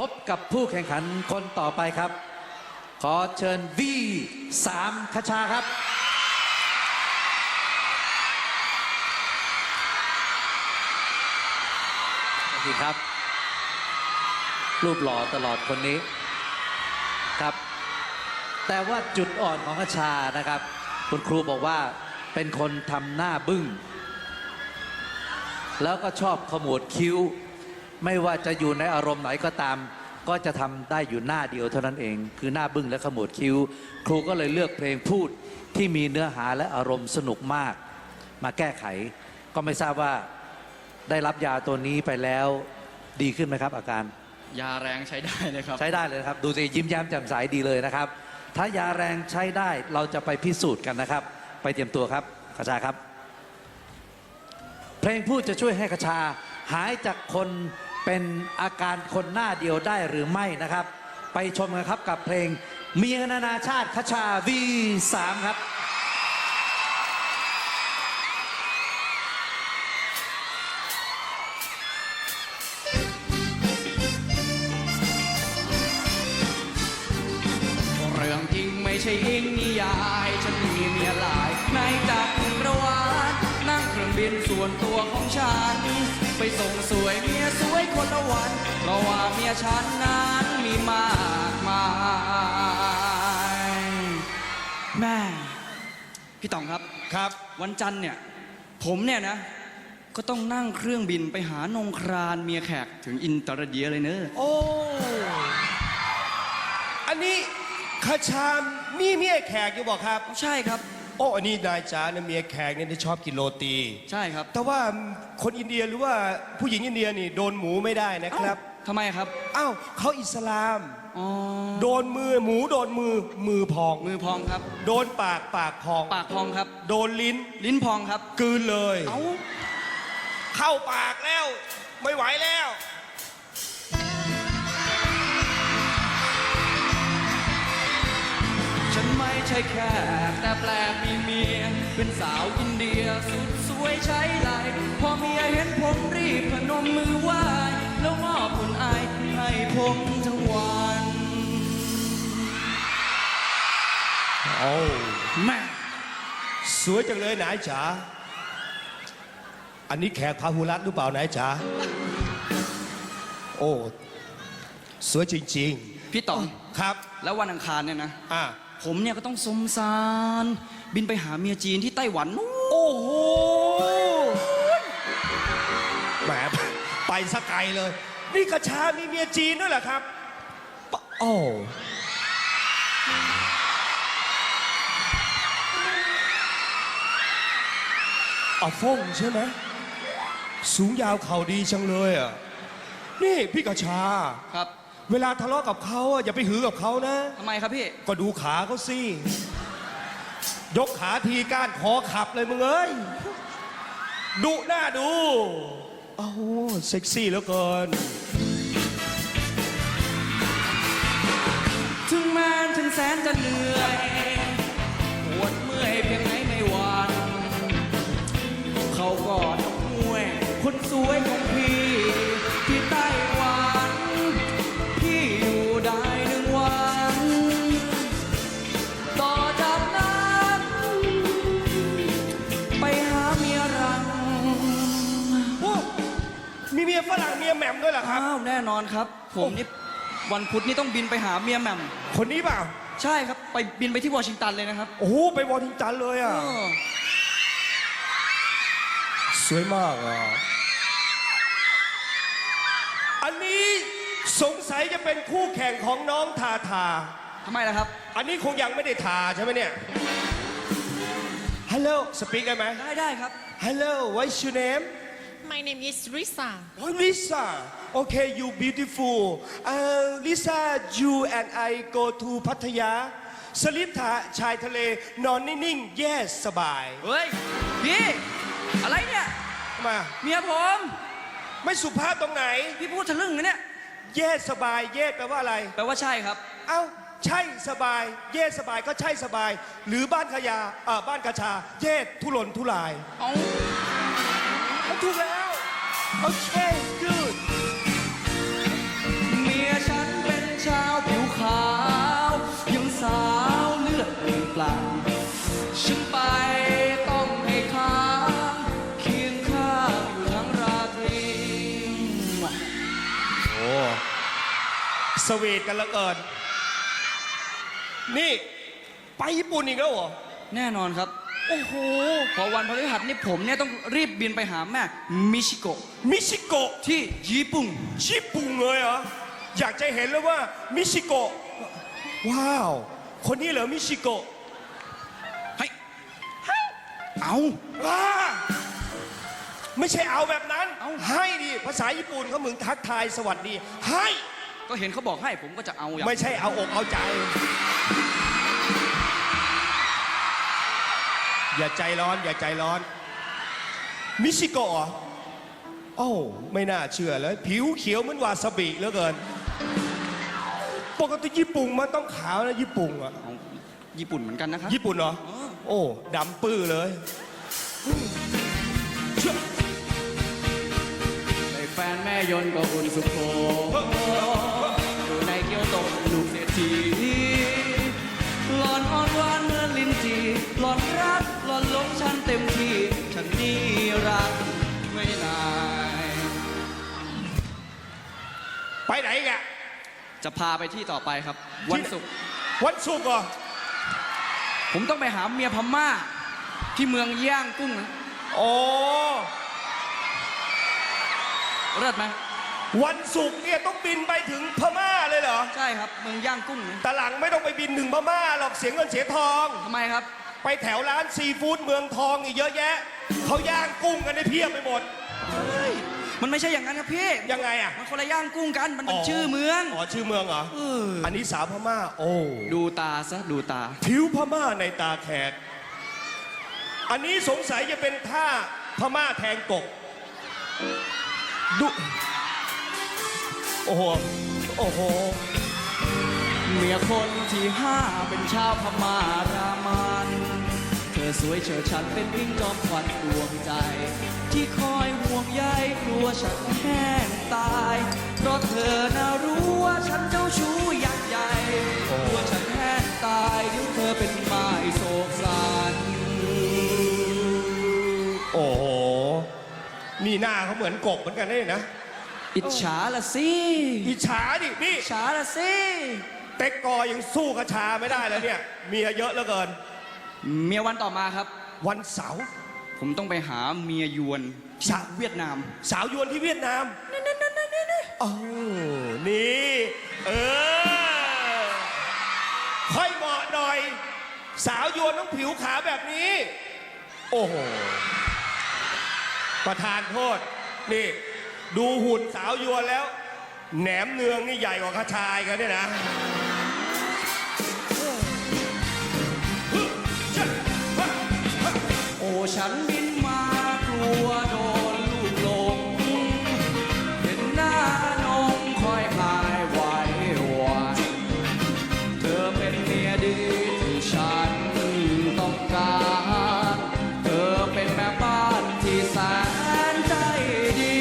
พบกับผู้แข่งขันคนต่อไปครับ ขอเชิญ V3 คชาครับ สวัสดีครับ รูปหล่อตลอดคนนี้ครับ แต่ว่าจุดอ่อนของคชานะครับ คุณครูบอกว่าเป็นคนทำหน้าบึ้งแล้วก็ชอบขมวดคิ้ว ไม่ว่าจะอยู่ในอารมณ์ไหนก็ตาม ก็จะทำได้อยู่หน้าเดียวเท่านั้นเอง คือหน้าบึ้งและขมวดคิ้ว ครูก็เลยเลือกเพลงพูดที่มีเนื้อหาและอารมณ์สนุกมาก มาแก้ไข ก็ไม่ทราบว่าได้รับยาตัวนี้ไปแล้วดีขึ้นไหมครับ อาการ ยาแรงใช้ได้เลยครับ ใช้ได้เลยนะครับ ดูสิยิ้มแย้มแจ่มใสดีเลยนะครับ ถ้ายาแรงใช้ได้เราจะไปพิสูจน์กันนะครับ ไปเตรียมตัวครับกระชาครับ เพลงพูดจะช่วยให้กระชาหายจากคน เป็นอาการคนหน้าเดียวได้หรือไม่นะครับ ไปชมกันครับกับเพลง เมียนานาชาติคชา V3 ครับเรื่องจริงไม่ใช่เองนิยาย ฉันมีเมียหลายในจักรวาล นั่งเครื่องบินส่วนตัวของฉัน ไปส่งสวยเมียสวยคนละวัน เพราะว่าเมียฉันนั้นมีมากมายแม่พี่ต๋องครับ ครับ วันจันทร์เนี่ย ผมเนี่ยนะ ก็ต้องนั่งเครื่องบินไปหานงครานเมียแขกถึงอินเตอร์เดียเลยเนอะโอ้ อันนี้คาชามมีเมียแขกอยู่บอกครับ ใช่ครับ โอ้อันนี้นายจ๋าเนี่ยเมียแขกเนี่ยชอบกินโรตี ใช่ครับแต่ว่าคนอินเดียหรือว่าผู้หญิงอินเดียนี่โดนหมูไม่ได้นะครับเอ้าทำไมครับ อ้าวเขาอิสลาม อ๋อ โดนมือหมูโดนมือมือพอง มือพองครับ โดนปากปากพอง ปากพองครับ โดนลิ้นลิ้นพองครับ กลืนเลย เอ้า เข้าปากแล้ว ไม่ไหวแล้ว ใช่แค่แต่แปลกมีเมีย เป็นสาวอินเดียสุดสวยใช้ไหลพอเมียเห็นผมรีบพนมมือไหว้แล้วมอบผลอายให้ผมทั้งวันโอ้แม่สวยจังเลยนายจ๋าอันนี้แขกพาหุรัตน์หรือเปล่านายจ๋าโอ้ สวยจริงพี่ต๋องๆครับ แล้ววันอังคารเนี่ยนะ อะ ผมเนี่ยก็ต้องสมสาร บินไปหาเมียจีนที่ไต้หวันนู้นโอ้โหแหมไปสกไกลเลย นี่กระชามีเมียจีนด้วยเหรอครับ ปะโอ้เอาฟงใช่ไหมสูงยาวเข่าดีจังเลยอะ นี่พี่กระชา ครับ เวลาทะเลาะกับเขาอะอย่าไปหือกับเขานะ ทำไมครับพี่ ก็ดูขาเขาสิ ยกขาทีก้านคอขับเลยมึงเอ้ยดุหน้าดูโอ้โหเซ็กซี่เหลือเกิน ถึงแม้ฉันแสนจะเหนื่อย ครับ อ้าวแน่นอนครับ ผมนี่วันพุธนี่ต้องบินไปหาเมียแหม่มคนนี้เปล่าใช่ครับ ไปบินไปที่วอชิงตันเลยนะครับโอ้โหไปวอร์ทิงตันเลยอะเออสวยมากอะ อันนี้สงสัยจะเป็นคู่แข่งของน้องทาทา ทำไมล่ะครับ อันนี้คงยังไม่ได้ทาใช่ไหมเนี่ย Hello สปีกได้ไหม ได้ได้ครับ Hello what's your name My name is Risa. Oh Lisa Okay you beautiful uh, Lisa you and I go to พัทยาสลิปถาชายทะเล นอนนิ่งๆ yes สบาย เฮ้ย พี่ อะไรเนี่ย มา เมียผม ไม่สุภาพตรงไหน พี่พูดทะลึ่งนะเนี่ย yes สบาย yes แปลว่าอะไร แปลว่าใช่ครับ เอ้า ใช่สบาย เย่สบายก็ใช่สบาย หรือบ้านขยาอ่าบ้านกระชา เย่ทุรนทุราย เอามัน ถูกแล้ว โอเค good เมียฉันเป็นชาวผิวขาว ยังสาวเลือดเป็นปลาฉันไปต้องให้ค้างเคียงข้างอยู่ทั้งราตรี โอ้สวีทกันเหละเอิญนี่ ไปญี่ปุ่นอีกแล้วเหรอ แน่นอนครับ โอ้โห พอวันพฤหัสนี่ผมเนี่ยต้องรีบบินไปหาแม่มิชิโกะมิชิโกะที่ญี่ปุ่น ญี่ปุ่นเลยเหรอ อยากจะเห็นแล้วว่ามิชิโกะ ว้าว คนนี้เหรอมิชิโกะเฮ้ยเอาว้าไม่ใช่เอาแบบนั้นเอาให้ดิภาษาญี่ปุ่นเขาเหมือนทักทายสวัสดี ให้ ก็เห็นเขาบอกให้ผมก็จะเอาอย่าง ไม่ใช่เอาอกเอาใจ อย่าใจร้อน อย่าใจร้อน มิชิโกะเหรอโอ้าไม่น่าเชื่อเลย ผิวเขียวเหมือนวาซาบิเหลือเกิน ปกติญี่ปุ่นมันต้องขาวนะญี่ปุ่นอะเอาญี่ปุ่นเหมือนกันนะครับ ญี่ปุ่นเหรอ โอ้ดำปื้อเลยเชื่อในแฟนแม่ยนต์ก็คุณสุโขอยู่ในเกียวโตลูกเศรษฐี ไปไหนอีกอะจะพาไปที่ต่อไปครับ วันศุกร์วันศุกร์เหรอผมต้องไปหาเมียพม่า ที่เมืองย่างกุ้งนะโอ้เลิศไหมวันศุกร์เนี่ยต้องบินไปถึงพม่าเลยเหรอใช่ครับเมืองย่างกุ้งนะแต่หลังไม่ต้องไปบินถึงพม่าหรอกเสียเงินเสียทอง ทำไมครับ ไปแถวร้านซีฟู้ดเมืองทองอีกเยอะแยะเขาย่างกุ้งกันได้เพียบไปหมด มันไม่ใช่อย่างนั้นครับพี่ ยังไงอะ มันคนละย่างกุ้งกัน มันเป็นชื่อเมือง อ๋อ ชื่อเมืองเหรอเอออันนี้สาวพม่า โอ้ดูตาซะดูตา ผิวพม่าในตาแขก อันนี้สงสัยจะเป็นท่าพม่าแทงกบดู โอ้โห โอ้โห เมียคนที่ห้าเป็นชาวพม่ารามันเธ อสวยเฉิดฉันเป็นวิ่งจอมขวัญดวงใจ ที่คอยห่วงใยกลัวฉันแห้งตาย เพราะเธอน่ารู้ว่าฉันเจ้าชู้ยักษ์ใหญ่กลัวฉันแห้งตายเดี๋ยวเธอเป็นไม้โศกสันโอ้โห นี่หน้าเขาเหมือนกบเหมือนกันได้นะ อิจฉาละสิอิจฉาดิ นี่ อิจฉาละสิ เต็กกอยังสู้กระชาไม่ได้แล้วเนี่ย เมียเยอะเหลือเกิน เมียวันต่อมาครับ วันเสาร์ผมต้องไปหาเมียยวนที่สะเวียดนาม สาวยวนที่เวียดนามโอ้นี่เออค่อยเหมาะหน่อย สาวยวนต้องผิวขาวแบบนี้ โอ้โหประธานโทษ นี่ ดูหุ่นสาวยวนแล้ว แหนมเนืองนี่ใหญ่กว่าข้าชายกันเนี่ยนะ ฉันบินมากลัวโดนลูกหลงเห็นหน้านงคอยพายไหวหวันเธอเป็นเมียดีที่ฉันต้องการ เธอเป็นแม่บ้านที่แสนใจดี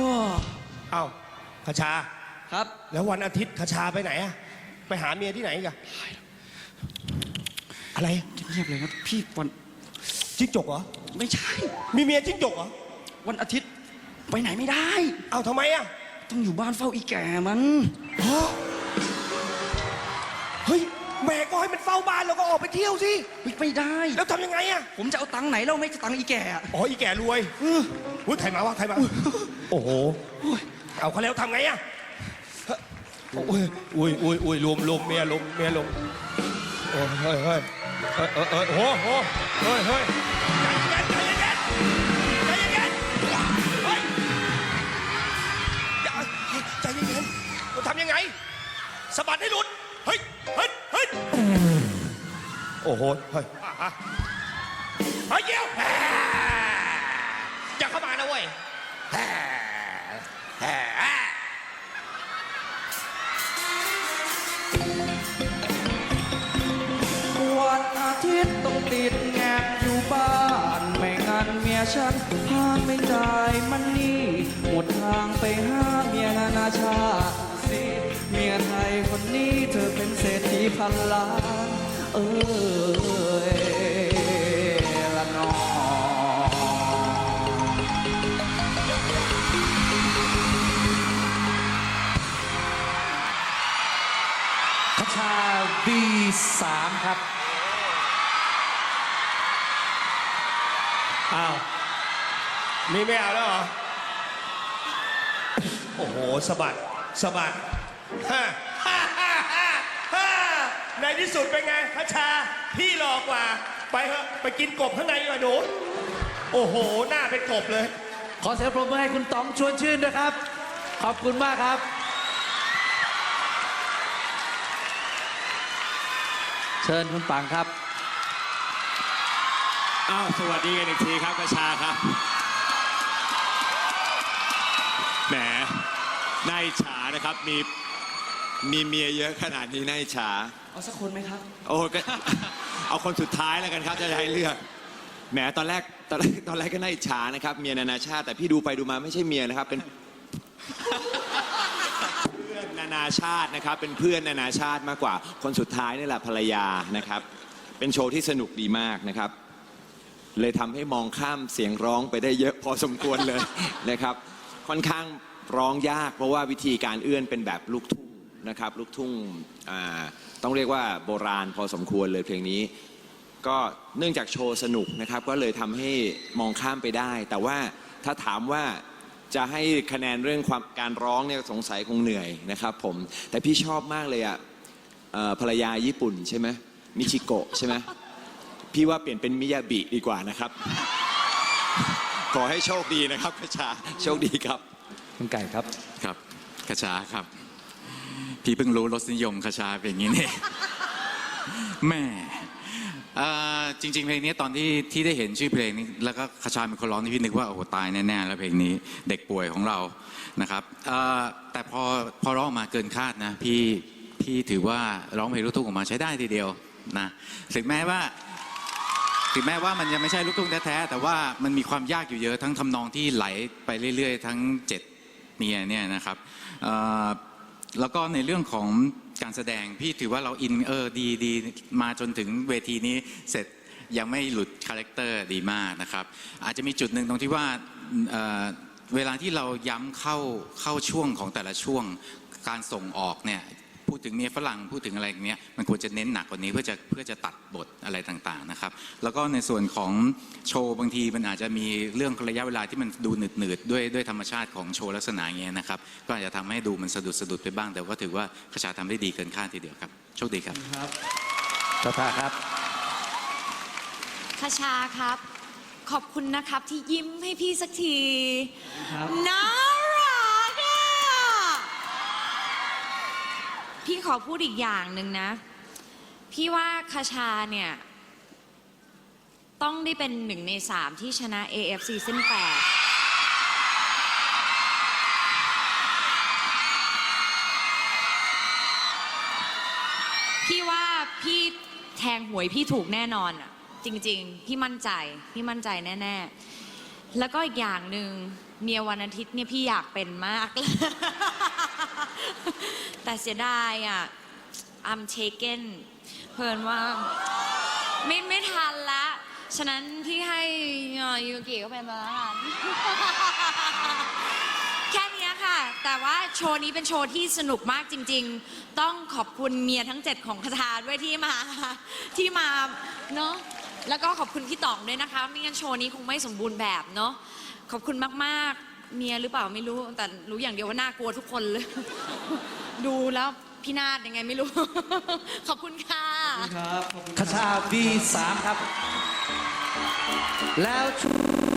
ว้าเอ้าข้าชา ครับแล้ววันอาทิตย์คชาไปไหนอะไปหาเมียที่ไหนอีกันอะไรเงียบเลยครับพี่วันจิ้งจกเหรอ ไม่ใช่ มีเมียจิ้งจกเหรอ วันอาทิตย์ไปไหนไม่ได้ เอาทำไมอะต้องอยู่บ้านเฝ้าอีแก่มัน ฮะเฮ้ยแม่ก็ให้มันเฝ้าบ้านแล้วก็ออกไปเที่ยวสิ ไม่ได้ แล้วทำยังไงอะผมจะเอาตังค์ไหนเราไม่จะตังค์อีแก่อะอ๋อ อีแก่รวยอุ้ยใครมาวะใครมา โอ้โห เอาเขาแล้วทำไงอะโอ้ยอุ้ยอุ้ยอุ้ยลมลมเมียลมเมียลมโอ้ยเฮ้ยเฮ้ย เฮ้เฮ้เฮ้โอ้โหเฮ้ยเฮ้ยใจเย็นใจเย็นใจเย็นเฮ้ยอย่าใจเย็นเราทำยังไงสะบัดให้หลุด เฮ้ย เฮ้ย เฮ้ยโอ้โหเฮ้ยอะอะเฮ้ยเยี่ยวียฉันห้ามไม่จ่ายมันนี่ หมดทางไปห้าเมียนานาชาติเมียไทยคนนี้เธอเป็นเศรษฐีพันล้าน เออละนอคชาบีสามครับ อ้าวมีไม่เอาแล้วเหรอ โอ้โหสะบัดสะบัดฮ่าฮ่าฮ่าฮ่าฮ่าในที่สุดเป็นไงพัชชา พี่หลอกกว่า ไปเถอะไปกินกบข้างในดีกว่าหนูโอ้โห หน้าเป็นกบเลย ขอเสียงปรบมือให้คุณต๋องชวนชื่นด้วยครับ ขอบคุณมากครับ เชิญคุณปังครับ อ้าวสวัสดีกันอีกทีครับกระชาครับ แหมน่าอิจฉานะครับ มีมีเมียเยอะขนาดนี้น่าอิจฉา เอาสักคนไหมครับ โอ้ก็ เอาคนสุดท้ายแล้วกันครับจะให้เลือก แหมตอนแรกตอนแรกตอนแรกก็น่าอิจฉานะครับ เมียนานาชาติ แต่พี่ดูไปดูมาไม่ใช่เมียนะครับ เป็น เพื่อนนานาชาตินะครับ เป็นเพื่อนนานาชาติมากกว่า คนสุดท้ายนี่แหละภรรยานะครับ เป็นโชว์ที่สนุกดีมากนะครับ เลยทำให้มองข้ามเสียงร้องไปได้เยอะพอสมควรเลย นะครับ ค่อนข้างร้องยาก เพราะว่าวิธีการเอื้อนเป็นแบบลูกทุ่งนะครับ ลูกทุ่งต้องเรียกว่าโบราณพอสมควรเลยเพลงนี้ ก็เนื่องจากโชว์สนุกนะครับ ก็เลยทำให้มองข้ามไปได้ แต่ว่าถ้าถามว่าจะให้คะแนนเรื่องความการร้องเนี่ยสงสัยคงเหนื่อยนะครับผมแต่พี่ชอบมากเลยอะเอ่อภรรยาญี่ปุ่นใช่ไหมมิชิโกะใช่ไหม พี่ว่าเปลี่ยนเป็นมิยาบิดีกว่านะครับ ขอให้โชคดีนะครับกระชาโชคดีครับคุณไก่ครับครับคชาครับ พี่เพิ่งรู้รสนิยมคชาเป็นอย่างนี้นี่แม่เอ่อจริงๆเพลงนี้ตอนที่ที่ได้เห็นชื่อเพลงนี้แล้วก็คชาเป็นคนร้องนี่พี่นึกว่าโอ้โหตายแน่ๆแล้วเพลงนี้เด็กป่วยของเรานะครับเอ่อแต่พอพอร้องออกมาเกินคาดนะพี่พี่ถือว่าร้องเพลงลูกทุ่งออกมาใช้ได้ทีเดียวนะถึงแม้ว่า ถึงแม้ว่ามันยังไม่ใช่ลูกทุ่งแท้ๆแต่ว่ามันมีความยากอยู่เยอะทั้งทำนองที่ไหลไปเรื่อยๆ ทั้งเจ็ดเนี่ยเนี่ยนะครับเอ่อแล้วก็ในเรื่องของการแสดงพี่ถือว่าเราอินเออดีดีมาจนถึงเวทีนี้เสร็จยังไม่หลุดคาแรคเตอร์ดีมากนะครับอาจจะมีจุดหนึ่งตรงที่ว่าเอ่อเวลาที่เราย้ำเข้าเข้าช่วงของแต่ละช่วง การส่งออกเนี่ย พูดถึงเมียฝรั่งพูดถึงอะไรอย่างเงี้ยมันควรจะเน้นหนักกว่านี้เพื่อจะเพื่อจะตัดบทอะไรต่างๆนะครับ แล้วก็ในส่วนของโชว์บางทีมันอาจจะมีเรื่องระยะเวลาที่มันดูหนืดๆด้วยด้วยธรรมชาติของโชว์ลักษณะอย่างเงี้ยนะครับ ก็อาจจะทำให้ดูมันสะดุดสะดุดไปบ้าง แต่ก็ถือว่าขชาทำได้ดีเกินคาดทีเดียวครับโชคดีครับตาตาครับคชาครับ ขอบคุณนะครับที่ยิ้มให้พี่สักทีน่ารักอะ พี่ขอพูดอีกอย่างหนึ่งนะ พี่ว่าคาชาเนี่ย ต้องได้เป็นหนึ่งในสามที่ชนะ AFC เส้นแปดพี่ว่าพี่แทงหวยพี่ถูกแน่นอนอะจริง ๆ พี่มั่นใจ พี่มั่นใจแน่ ๆ แล้วก็อีกอย่างหนึ่ง เมียวันอาทิตย์เนี่ยพี่อยากเป็นมาก แต่เสียดายอะ I'm taken เพลินว่า ไม่ไม่ทันละ ฉะนั้นพี่ให้เอ่อยูกิก็เป็นมาแล้วกันแค่นี้ค่ะ แต่ว่าโชว์นี้เป็นโชว์ที่สนุกมากจริง ๆ ต้องขอบคุณเมียทั้งเจ็ดของคาทาด้วยที่มาที่มาเนาะแล้วก็ขอบคุณพี่ต๋องด้วยนะคะ ไม่งั้นโชว์นี้คงไม่สมบูรณ์แบบเนาะ ขอบคุณมากๆ เมียหรือเปล่าไม่รู้ แต่รู้อย่างเดียวว่าน่ากลัวทุกคนเลย ดูแล้วพี่นาดยังไงไม่รู้ ขอบคุณค่ะคชาวีสามครับ แล้วช่ว